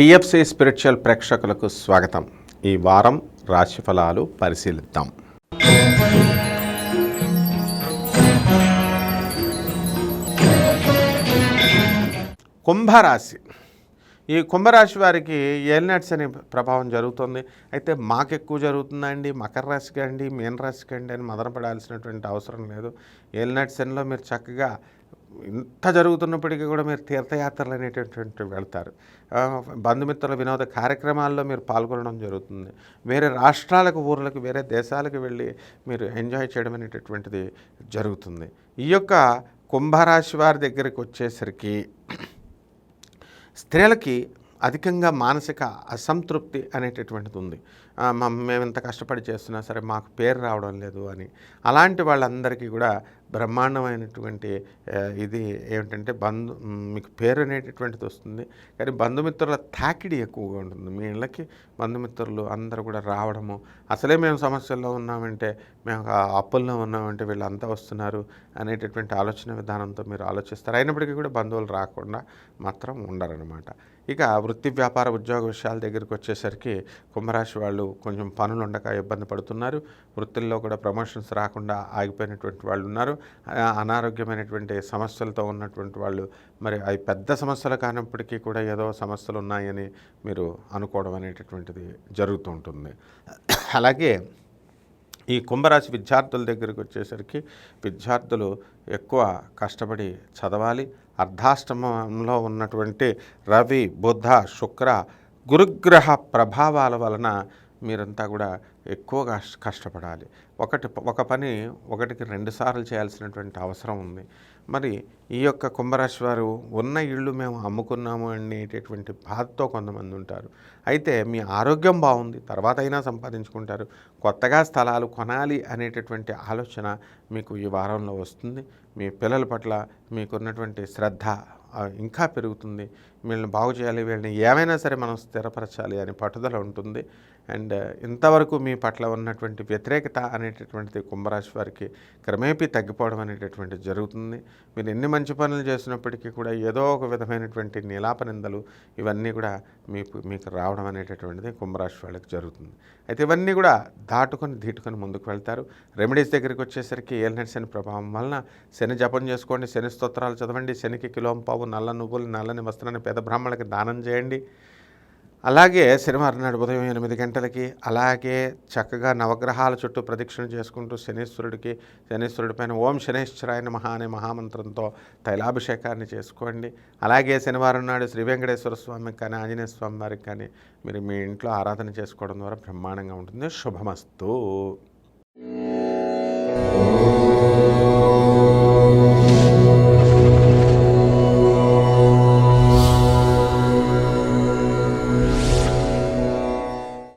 TFC spiritual ప్రేక్షకులకు స్వాగతం. ఈ వారం రాశిఫలాలు పరిశీలిద్దాం. కుంభరాశి. ఈ కుంభరాశి వారికి ఏలినట్స్ అనే ప్రభావం జరుగుతుంది. అయితే మాకు ఎక్కువ జరుగుతుందండి. మకర రాశికి అండి మీన రాశికి అండి అని మదనపడాల్సినటువంటి అవసరం లేదు. ఏలినట్స్ ఎన్లో మీరు చక్కగా ఇంత జరుగుతున్నప్పటికీ కూడా మీరు తీర్థయాత్రలు అనేటటువంటి వెళ్తారు. బంధుమిత్రుల వినోద కార్యక్రమాల్లో మీరు పాల్గొనడం జరుగుతుంది. వేరే రాష్ట్రాలకు ఊర్లకు వేరే దేశాలకు వెళ్ళి మీరు ఎంజాయ్ చేయడం అనేటటువంటిది జరుగుతుంది. ఈ యొక్క కుంభరాశి వారి దగ్గరికి వచ్చేసరికి స్త్రీలకి అధికంగా మానసిక అసంతృప్తి అనేటటువంటిది ఉంది. మేము ఇంత కష్టపడి చేస్తున్నా సరే మాకు పేరు రావడం లేదు అని. అలాంటి వాళ్ళందరికీ కూడా బ్రహ్మాండమైనటువంటి ఇది ఏమిటంటే బంధు మీకు పేరు అనేటటువంటిది వస్తుంది. కానీ బంధుమిత్రుల తాకిడి ఎక్కువగా ఉంటుంది. మీ ఇళ్ళకి బంధుమిత్రులు అందరూ కూడా రావడము. అసలే మేము సమస్యల్లో ఉన్నామంటే మేము అప్పుల్లో ఉన్నామంటే వీళ్ళంతా వస్తున్నారు అనేటటువంటి ఆలోచన విధానంతో మీరు ఆలోచిస్తారు. అయినప్పటికీ కూడా బంధువులు రాకుండా మాత్రం ఉండరనమాట ఇక వృత్తి వ్యాపార ఉద్యోగ విషయాల దగ్గరికి వచ్చేసరికి కుంభరాశి వాళ్ళు కొంచెం పనులు ఉండక ఇబ్బంది పడుతున్నారు. వృత్తుల్లో కూడా ప్రమోషన్స్ రాకుండా ఆగిపోయినటువంటి వాళ్ళు ఉన్నారు. అనారోగ్యమైనటువంటి సమస్యలతో ఉన్నటువంటి వాళ్ళు మరి అవి పెద్ద సమస్యలు కానప్పటికీ కూడా ఏదో సమస్యలు ఉన్నాయని మీరు అనుకోవడం అనేటటువంటిది జరుగుతూ ఉంటుంది. అలాగే ఈ కుంభరాశి విద్యార్థుల దగ్గరికి వచ్చేసరికి విద్యార్థులు ఎక్కువ కష్టపడి చదవాలి. అర్ధాష్టమంలో ఉన్నటువంటి రవి బుధ శుక్ర గురుగ్రహ ప్రభావాల వలన మీరంతా కూడా ఎక్కువగా కష్ట- కష్టపడాలి. ఒకటి ఒక పని ఒకటికి రెండు సార్లు చేయాల్సినటువంటి అవసరం ఉంది. మరి ఈ యొక్క కుంభరాశి వారు ఉన్న ఇళ్ళు మేము అమ్ముకున్నాము అనేటటువంటి బాధతో కొంతమంది ఉంటారు. అయితే మీ ఆరోగ్యం బాగుంది తర్వాత అయినా సంపాదించుకుంటారు. కొత్తగా స్థలాలు కొనాలి అనేటటువంటి ఆలోచన మీకు ఈ వారంలో వస్తుంది. మీ పిల్లల పట్ల మీకున్నటువంటి శ్రద్ధ ఇంకా పెరుగుతుంది. వీళ్ళని బాగు చేయాలి వీళ్ళని ఏమైనా సరే మనం స్థిరపరచాలి అని పట్టుదల ఉంటుంది. అండ్ uh, ఇంతవరకు మీ పట్ల ఉన్నటువంటి వ్యతిరేకత అనేటటువంటిది కుంభరాశి వారికి క్రమేపీ తగ్గిపోవడం అనేటటువంటిది జరుగుతుంది. మీరు ఎన్ని మంచి పనులు చేసినప్పటికీ కూడా ఏదో ఒక విధమైనటువంటి నిలాప నిందలు ఇవన్నీ కూడా మీకు మీకు రావడం అనేటటువంటిది కుంభరాశి వాళ్ళకి జరుగుతుంది. అయితే ఇవన్నీ కూడా దాటుకొని దీటుకొని ముందుకు వెళ్తారు. రెమెడీస్ దగ్గరికి వచ్చేసరికి ఏలినట్ శని ప్రభావం వలన శని జపం చేసుకోండి శని స్తోత్రాలు చదవండి శనికి కిలోం పావు నల్ల నువ్వులు నల్లని వస్త్రాన్ని పేద బ్రాహ్మణులకి దానం చేయండి. అలాగే శనివారం నాడు ఉదయం ఎనిమిది గంటలకి అలాగే చక్కగా నవగ్రహాల చుట్టూ ప్రదక్షిణ చేసుకుంటూ శనీశ్వరుడికి శనీశ్వరుడి పైన ఓం శనేశ్వరాయ మహా అనే మహామంత్రంతో తైలాభిషేకాన్ని చేసుకోండి. అలాగే శనివారం నాడు శ్రీ వెంకటేశ్వర స్వామికి కానీ ఆంజనేయ స్వామి వారికి కానీ మీరు మీ ఇంట్లో ఆరాధన చేసుకోవడం ద్వారా బ్రహ్మాండంగా ఉంటుంది. శుభమస్తు.